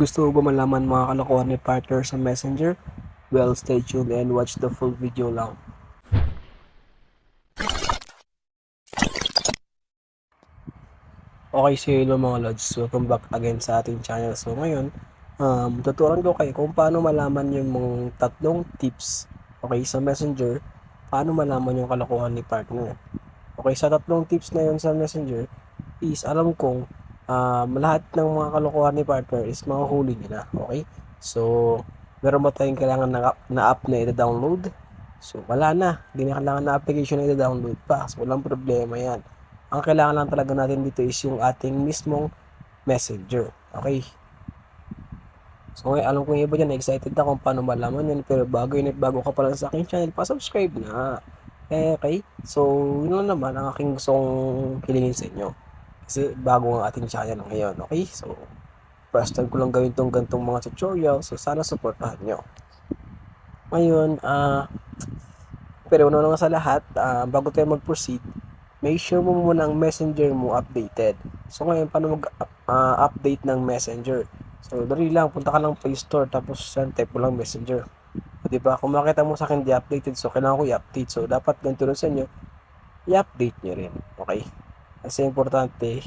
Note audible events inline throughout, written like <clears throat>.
Gusto mo ba malaman mga kalokohan ni partner sa Messenger? Well, stay tuned and watch the full video lang. Okay, so hello mga lods. Welcome back again sa ating channel. So ngayon, um, tuturuan ko kayo kung paano malaman yung mga tatlong tips okay, sa Messenger, paano malaman yung kalokohan ni partner. Okay, sa tatlong tips na yun sa Messenger, is alam kong um, lahat ng mga kalokohan ni partner is mahuhuli nila. Okay? So, meron ba tayong kailangan na, na app na i-download? So, wala na. Hindi na kailangan na application na i-download pa. So, walang problema yan. Ang kailangan lang talaga natin dito is yung ating mismong messenger. Okay? So, ngayon, alam ko yung iba dyan, excited na kung paano malaman yan. Pero bago yun, bago ka pa lang sa aking channel, pa-subscribe na. Eh, okay? So, yun lang naman ang aking gustong hilingin sa inyo. Kasi bago ang ating channel ngayon, okay? So, first time ko lang gawin tong gantong mga tutorial. So, sana supportahan nyo. Ngayon, ah, pero una na nga sa lahat, ah, bago tayo mag-proceed, make sure mo muna ang messenger mo updated. So ngayon, paano mag-update ng messenger? So, dali lang, punta ka lang Play Store, tapos saan type mo lang messenger. O, diba? Kung makita mo sa akin di updated, so kailangan ko i-update. So, dapat ganito rin sa inyo, i-update nyo rin. Okay? Kasi importante,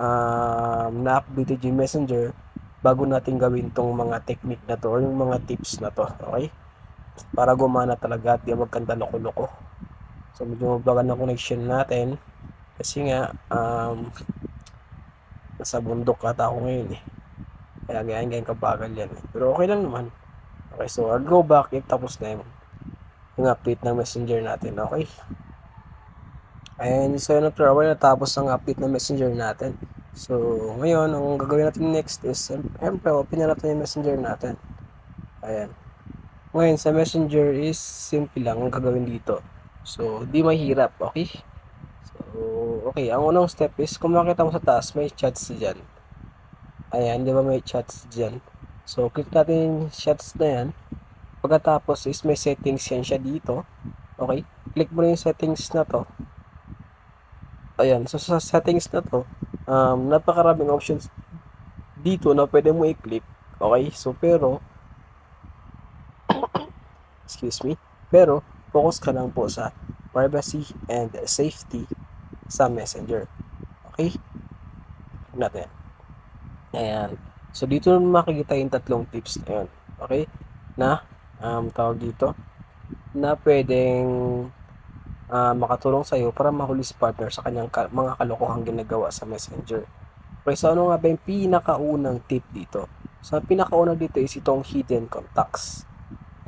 um, na-updated yung messenger bago natin gawin tong mga technique na to or yung mga tips na to. Okay? Para gumana talaga at di magkanda loko-loko. So medyo mabagal na connection natin kasi nga um, nasa bundok ata ako ngayon eh. Kaya ganyan ganyan kabagal yan eh. Pero okay lang naman. Okay, so I'll go back if tapos na yung, yung update ng messenger natin. Okay? And so yun after while natapos ang update ng messenger natin. So ngayon, ang gagawin natin next is siyempre open na natin yung messenger natin. Ayan. Ngayon sa messenger is simple lang ang gagawin dito. So, di mahirap, okay? So, okay. Ang unang step is, kung makita mo sa taas, may chats dyan. Ayan, di ba may chats dyan? So, click natin yung chats na yan. Pagkatapos is may settings yan siya dito. Okay? Click mo na yung settings na to. Ayan, so sa settings na to, um, napakaraming options dito na pwede mo i-click. Okay? So, pero, <coughs> excuse me, pero, focus ka lang po sa privacy and safety sa messenger. Okay? Natin. Ayan. So, dito makikita yung tatlong tips na yun. Okay? Na, um, tawag dito, na pwedeng uh, makatulong sa'yo para mahuli si partner sa kanyang ka- mga kalokohang ginagawa sa messenger. Okay, so ano nga ba yung pinakaunang tip dito? So, ang pinakaunang dito is itong hidden contacts.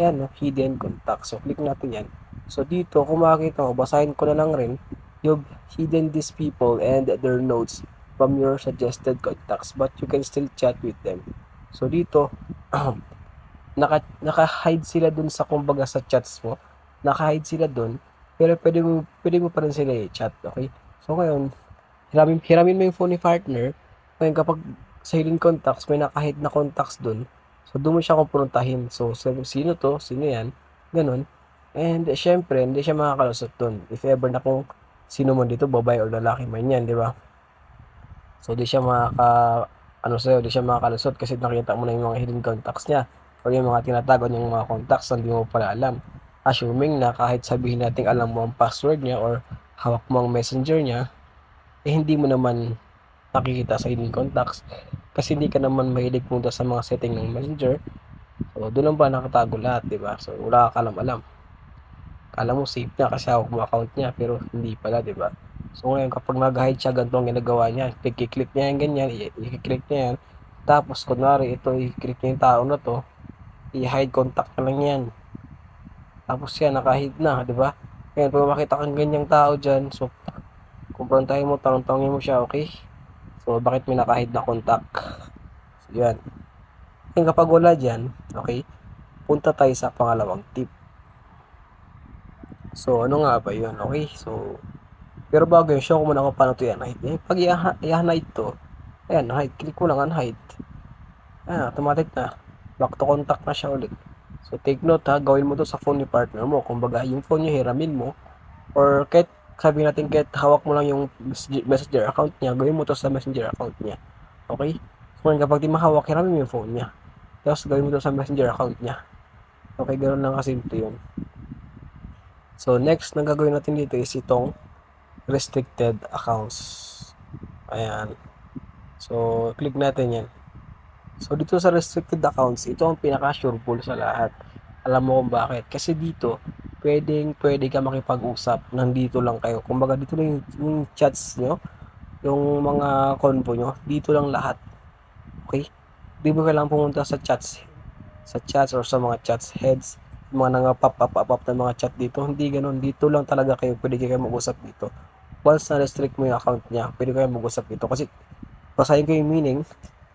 Ayan, no? hidden contacts. So, click natin yan. So, dito, kung makikita mo, basahin ko na lang rin, you've hidden these people and their notes from your suggested contacts, but you can still chat with them. So, dito, <clears throat> naka, naka-hide sila dun sa, kumbaga, sa chats mo. Naka-hide sila dun, pero pwede mo, pwede mo pa rin sila i-chat, okay? So, ngayon, hiramin, hiramin mo yung phone ni partner, ngayon, kapag sa hidden contacts, may naka-hide na contacts dun, So, doon mo siya kumprontahin. So, sino to? Sino yan? Ganun. And, syempre, hindi siya makakalusot doon. If ever na kung sino mo dito, babae or lalaki man yan, di ba? So, di siya makaka, ano sa'yo, di siya makakalusot kasi nakita mo na yung mga hidden contacts niya or yung mga tinatago niyang mga contacts na hindi mo pala alam. Assuming na kahit sabihin natin alam mo ang password niya or hawak mo ang messenger niya, eh hindi mo naman nakikita sa hidden contacts kasi hindi ka naman mahilig punta sa mga setting ng messenger. So doon lang ba nakatago lahat di ba? So wala ka alam alam kala mo safe niya kasi hawak mo account niya pero hindi pala di ba? So ngayon kapag nag-hide siya ganito ang ginagawa niya. I-click niya yung ganyan i-click niya yan. Tapos kunwari ito i-click niya yung tao na to i-hide contact na lang yan tapos yan naka-hide na di ba ngayon pag makita kang ganyang tao dyan so kumprontahin mo tanong-tangin mo siya okay So, bakit may nakahid na contact? So, yan. Ngayon, kapag wala dyan, okay, punta tayo sa pangalawang tip. So, ano nga ba yun? Okay, so, pero bago yun, show ko muna kung paano ito yan. Eh, pag i-hide to, ayan, hide, click mo lang on hide. Ayan, automatic na. Back to contact na siya ulit. So, take note ha, gawin mo to sa phone ni partner mo. Kung baga, yung phone niya, hiramin mo. Or kahit sabi natin kahit hawak mo lang yung messenger account niya, gawin mo to sa messenger account niya. Okay? Ngayon, kapag di mahawak, hiramin mo yung phone niya. Tapos gawin mo ito sa messenger account niya. Okay, ganoon lang kasimple yun. So, next na gagawin natin dito is itong restricted accounts. Ayan. So, click natin yan. So, dito sa restricted accounts, ito ang pinaka-sure pull sa lahat. Alam mo kung bakit. Kasi dito, pwedeng pwede ka makipag-usap. Nandito lang kayo. Kumbaga, dito lang yung, chats nyo, yung mga convo nyo, dito lang lahat. Okay? Di ba kailangan pumunta sa chats? Sa chats or sa mga chats heads, mga nang pop up pop up na mga chat dito. Hindi ganun. Dito lang talaga kayo. Pwede kayo mag-usap dito. Once na-restrict mo yung account niya, pwede kayo mag-usap dito. Kasi, basahin ko yung meaning.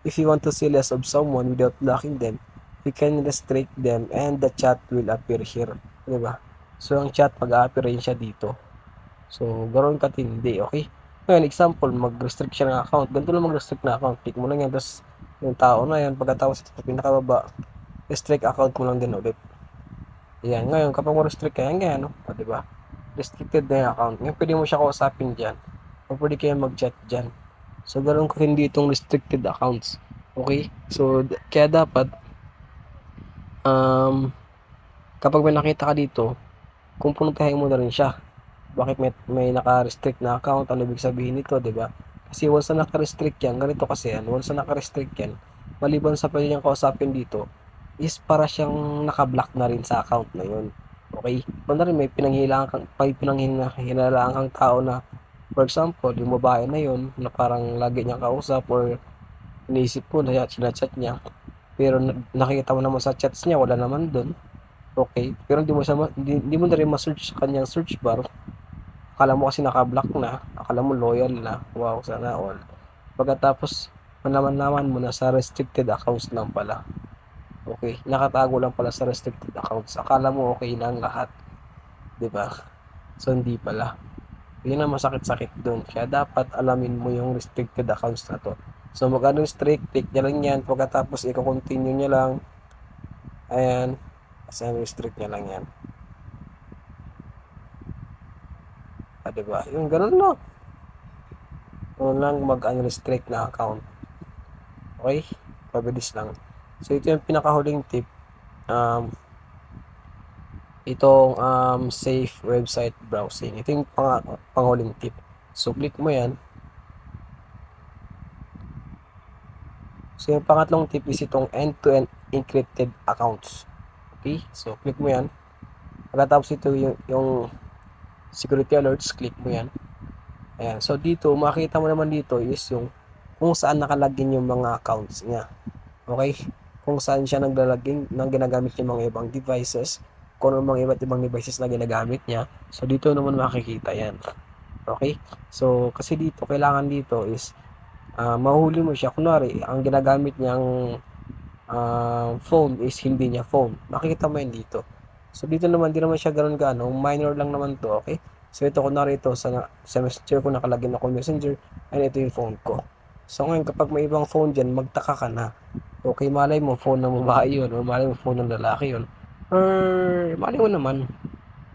If you want to see less of someone without blocking them, you can restrict them and the chat will appear here. Di ba? So, ang chat mag-appear rin siya dito. So, ganoon katindi, okay? Ngayon, example, mag-restrict siya ng account. Ganito lang mag-restrict na account. Click mo lang yan. Tapos, yung tao na yan, pagkatapos sa pinakababa, restrict account mo lang din ulit. Yan. Ngayon, kapag mo restrict ka, yan ganyan, no? O, di ba? Restricted na yung account. Ngayon, pwede mo siya kausapin dyan. O pwede kayo mag-chat dyan. So, ganoon ko hindi itong restricted accounts. Okay? So, kaya dapat, um, kapag may nakita ka dito, kung puntahin mo na rin siya. Bakit may, may naka-restrict na account? Ano ibig sabihin nito, di ba? Kasi once na naka-restrict yan, ganito kasi yan, once na naka-restrict yan, maliban sa pwede niyang kausapin dito, is para siyang naka-block na rin sa account na yun. Okay? Banda rin may pinanghilaan kang, may pinanghinalaan kang tao na, for example, yung babae na yun, na parang lagi niyang kausap or iniisip mo na sinachat niya, pero na- nakikita mo naman sa chats niya, wala naman doon. Okay? Pero hindi mo, siya, hindi, hindi mo na rin ma-search sa kanyang search bar. Akala mo kasi naka-block na, akala mo loyal na, wow, sana all. Pagkatapos, manaman-naman mo na sa restricted accounts lang pala. Okay, nakatago lang pala sa restricted accounts. Akala mo okay na ang lahat. 'Di ba? So, hindi pala. Yun ang masakit-sakit doon. Kaya dapat alamin mo yung restricted accounts na to. So, mag-ano strict, click niya lang yan. Pagkatapos, i-continue niya lang. Ayan. Kasi restrict niya lang yan. Ah, diba? Yung ganun lang. Ganun lang mag-unrestrict na account. Okay? Pabilis lang. So, ito yung pinakahuling tip. Um, itong um, safe website browsing. Ito yung pang panghuling tip. So, click mo yan. So, yung pangatlong tip is itong end-to-end encrypted accounts. Okay? So, click mo yan. Pagkatapos ito yung, yung security alerts, click mo yan. Ayan. So, dito, makita mo naman dito is yung kung saan nakalagin yung mga accounts niya. Okay? Kung saan siya naglalagin ng ginagamit yung mga ibang devices, kung ano mga iba't ibang devices na ginagamit niya. So, dito naman makikita yan. Okay? So, kasi dito, kailangan dito is ah mahuli mo siya. Kunwari, ang ginagamit niyang ah, phone is hindi niya phone. Makikita mo yan dito. So, dito naman, di naman siya ganun gaano. Minor lang naman to, okay? So, ito, kunwari ito, sa, sa messenger ko, nakalagin ako messenger, and ito yung phone ko. So, ngayon, kapag may ibang phone dyan, magtaka ka na. Okay, malay mo, phone ng babae yun, malay mo, phone ng lalaki yun. Or, malay mo naman,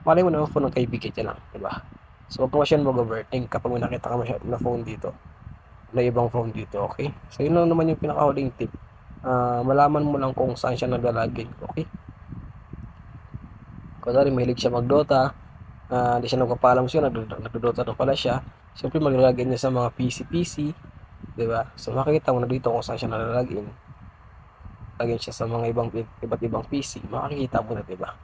malay mo naman, phone ng kaibigan dyan lang, di ba? So, huwag mo siya mag-overthink kapag may nakita ka masya- na phone dito, na ibang phone dito, okay? So, yun lang naman yung pinakahuling tip. Ah, malaman mo lang kung saan siya naglalagin, okay? Kunwari, mahilig siya mag-Dota, ah, di siya nagpapalam siya, nag- nagdo-Dota na pala siya. Siyempre, maglalagay niya sa mga PC-PC, di ba? So, makikita mo na dito kung saan siya nalalagin. Lagyan siya sa mga ibang iba't ibang PC, makikita mo na, di ba?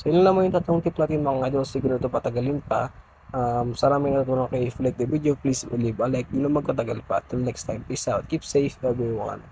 So, yun lang yung tatlong tip natin mga idol. Siguro ito patagalin pa. Um, sana may natutunan kayo. If you the video, please leave a like. Yun lang magkatagal pa. Till next time, peace out. Keep safe, everyone.